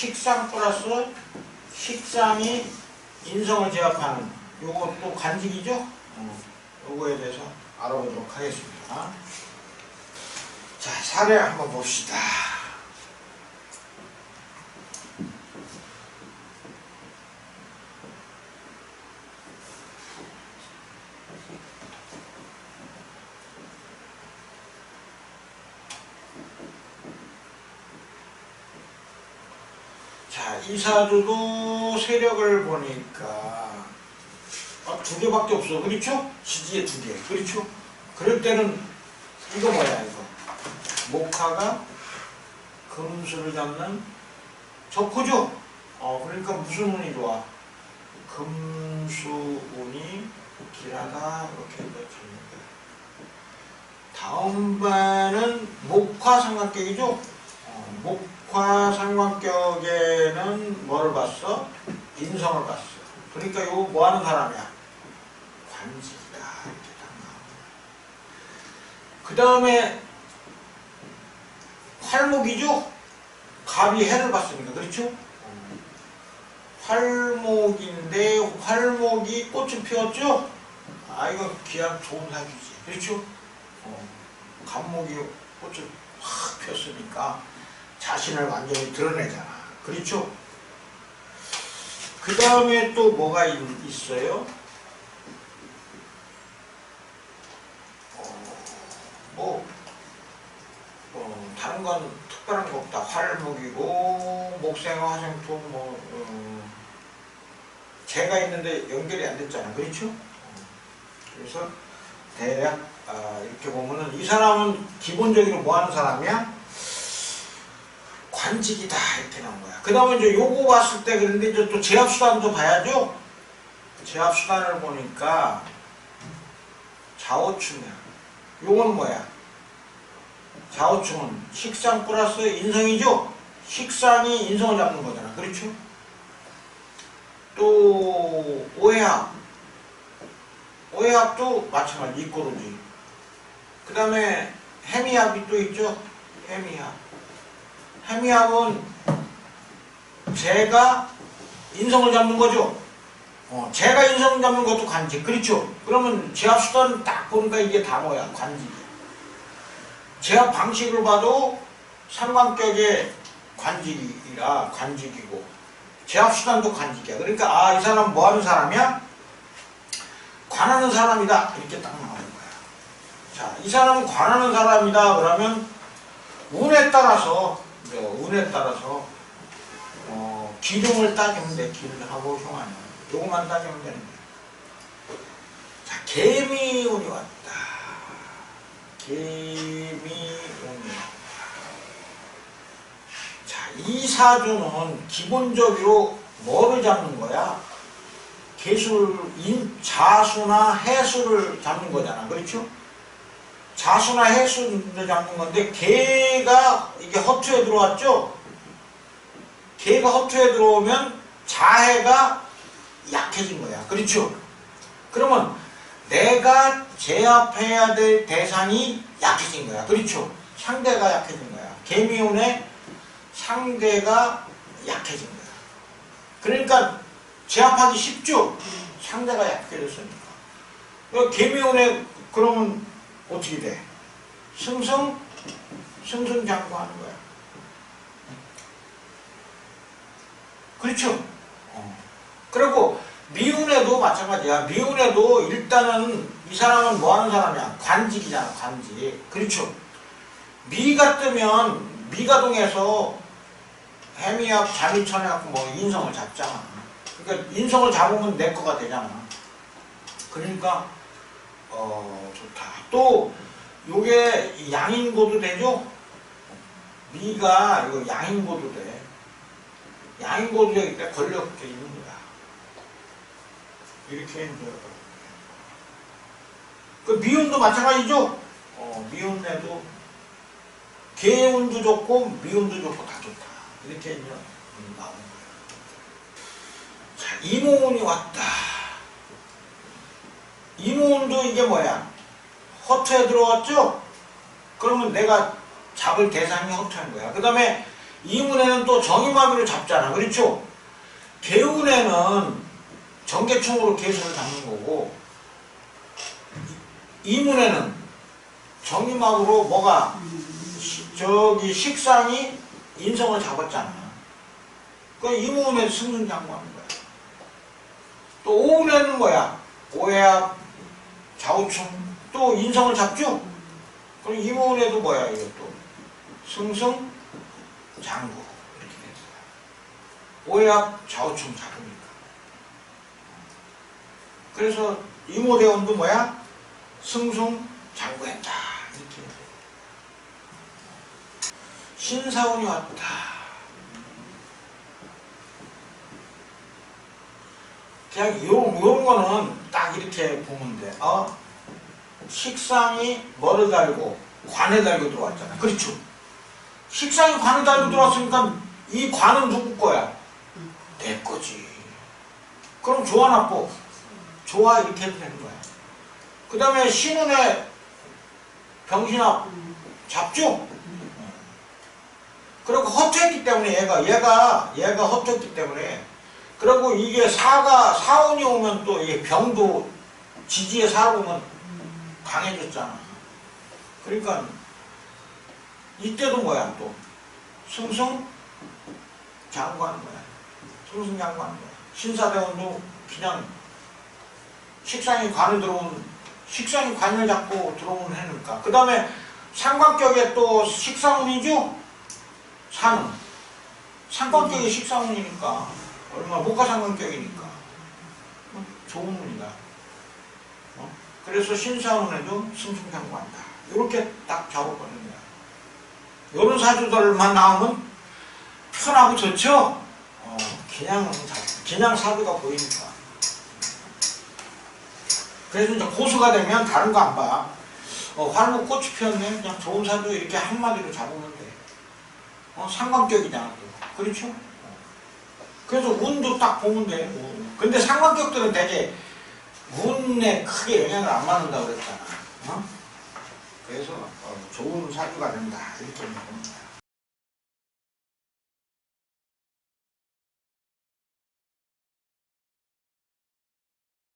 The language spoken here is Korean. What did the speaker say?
식상 플러스 식상이 인성을 제압하는 요것도 관직이죠? 어, 요거에 대해서 알아보도록 하겠습니다. 자, 사례 한번 봅시다. 자, 이사주도 세력을 보니까 아, 두 개밖에 없어. 그렇죠? 지지에 두 개. 그렇죠? 그럴 때는 이거 뭐야, 이거. 목화가 금수를 잡는 적구죠? 어, 그러니까 무슨 운이 좋아? 금수운이 길하다. 이렇게 잡는 거야. 다음 반은 목화 삼각격이죠? 어, 목 화 삼각격에는 뭐를 봤어? 인성을 봤어. 그러니까 이거 뭐 하는 사람이야? 관직이다. 그 다음에 활목이죠? 갑이 해를 봤으니까. 그렇죠? 활목인데 활목이 꽃을 피웠죠? 아 이거 귀한 좋은 사기지. 그렇죠? 어, 갑목이 꽃을 확 폈으니까 자신을 완전히 드러내잖아. 그렇죠? 그 다음에 또 뭐가 있, 있어요? 어, 뭐, 어, 다른 건 특별한 거 없다. 활목이고, 목생화, 화생토, 뭐, 어, 재가 있는데 연결이 안 됐잖아. 그렇죠? 어, 그래서 대략 아, 이렇게 보면은 이 사람은 기본적으로 뭐 하는 사람이야? 관직이다 이렇게 나온 거야. 그 다음에 이제 요거 봤을 때 그런데 이제 또 제압수단도 봐야죠. 제압수단을 보니까 좌우충이야. 요건 뭐야? 좌우충은 식상 플러스 인성이죠? 식상이 인성을 잡는 거잖아. 그렇죠? 또 오해합. 오해합도 마찬가지 이꼬르지. 그 다음에 해미합이 또 있죠? 해미합. 해미합은 제가 인성을 잡는 거죠. 어, 제가 인성 잡는 것도 관직. 그렇죠? 그러면 제압 수단 딱 보니까 이게 다 뭐야? 관직이야. 제압 방식을 봐도 삼관격의 관직이라 관직이고 제압 수단도 관직이야. 그러니까 아 이 사람 뭐 하는 사람이야? 관하는 사람이다. 이렇게 딱 나오는 거야. 자, 이 사람은 관하는 사람이다. 그러면 운에 따라서 네, 운에 따라서 어, 기름을 따지면 돼. 기름하고 흉하는 요것만 따지면 되는 거야. 자, 개미운이 왔다. 개미운이 자, 이 사주는 기본적으로 뭐를 잡는 거야? 개술, 인, 자수나 해수를 잡는 거잖아. 그렇죠? 자수나 해수를 잡는 건데, 개가 이게 허투에 들어왔죠? 개가 허투에 들어오면 자해가 약해진 거야. 그렇죠? 그러면 내가 제압해야 될 대상이 약해진 거야. 그렇죠? 상대가 약해진 거야. 개미운의 상대가 약해진 거야. 그러니까 제압하기 쉽죠? 상대가 약해졌으니까. 그 개미운에 그러면 어떻게 돼? 승승, 승승장구하는 거야. 그렇죠? 어. 그리고 미운에도 마찬가지야. 미운에도 일단은 이 사람은 뭐 하는 사람이야? 관직이잖아, 관직. 그렇죠? 미가 뜨면 미가 동해서 해미합 자미천 해갖고 뭐 인성을 잡잖아. 그러니까 인성을 잡으면 내 거가 되잖아. 그러니까 어 좋다. 또 요게 양인고도 되죠? 미가 이거 양인고도 돼. 양인고도 되기 때문에 권력돼 있는 거야. 이렇게 이제 그 미운도 마찬가지죠? 어, 미운에도 개운도 좋고 미운도 좋고 다 좋다. 이렇게 이제 나오는 거예요. 자, 이모운이 왔다. 이모운도 이게 뭐야? 허투에 들어왔죠? 그러면 내가 잡을 대상이 허투한 거야. 그 다음에 이문에는 또 정의마비로 잡잖아. 그렇죠? 개운에는 정계충으로 개수를 잡는 거고 이문에는 정의마비로 뭐가 시- 저기 식상이 인성을 잡았잖아. 그 이문에 승승장구하는 거야. 또 오운에는 뭐야? 오해압, 좌우충, 또 인성을 잡죠? 그럼 이문에도 뭐야, 이것도? 승승, 장구. 이렇게 됐어요. 오해압, 좌우충 잡으니까. 그래서 이모대원도 뭐야? 승승, 장구했다. 이렇게. 신사원이 왔다. 그냥 요, 요런 거는 딱 이렇게 보면 돼. 어? 식상이 뭐를 달고 관을 달고 들어왔잖아. 그렇죠? 식상이 관을 달고 들어왔으니까 이 관은 누구 거야? 내 거지. 그럼 좋아 나빠? 좋아 이렇게 해도 되는 거야. 그 다음에 신운의 병신합 잡죠? 그리고 허투했기 때문에 얘가 얘가 얘가 허투했기 때문에 그리고 이게 사가 사원이 오면 또 이게 병도 지지에 살아보면 강해졌잖아. 그러니까 이때도 뭐야 또 승승 장구하는 거야. 승승 장구하는 거야. 신사대원도 그냥 식상이 관을 들어온 식상이 관을 잡고 들어오는 해니까. 그 다음에 상관격에 또 식상운이죠. 산은 상관격이 식상운이니까 얼마나 목화상관격이니까 어, 좋은 운이다. 어? 그래서 신사운에도 승승장구한다. 이렇게 딱 작업하는 거야. 이런 사주들만 나오면 편하고 좋죠. 어, 그냥 자- 그냥 사주가 보이니까. 그래서 이제 고수가 되면 다른 거 안 봐. 어, 활목 꽃이 피었네. 그냥 좋은 사주 이렇게 한마디로 잡으면 돼. 어, 상관격이잖아. 또. 그렇죠? 어. 그래서 운도 딱 보면 돼. 운. 근데 상관격들은 되게 운에 크게 영향을 안 받는다고 그랬잖아. 어? 그래서 어, 좋은 사주가 된다. 이렇게 거야.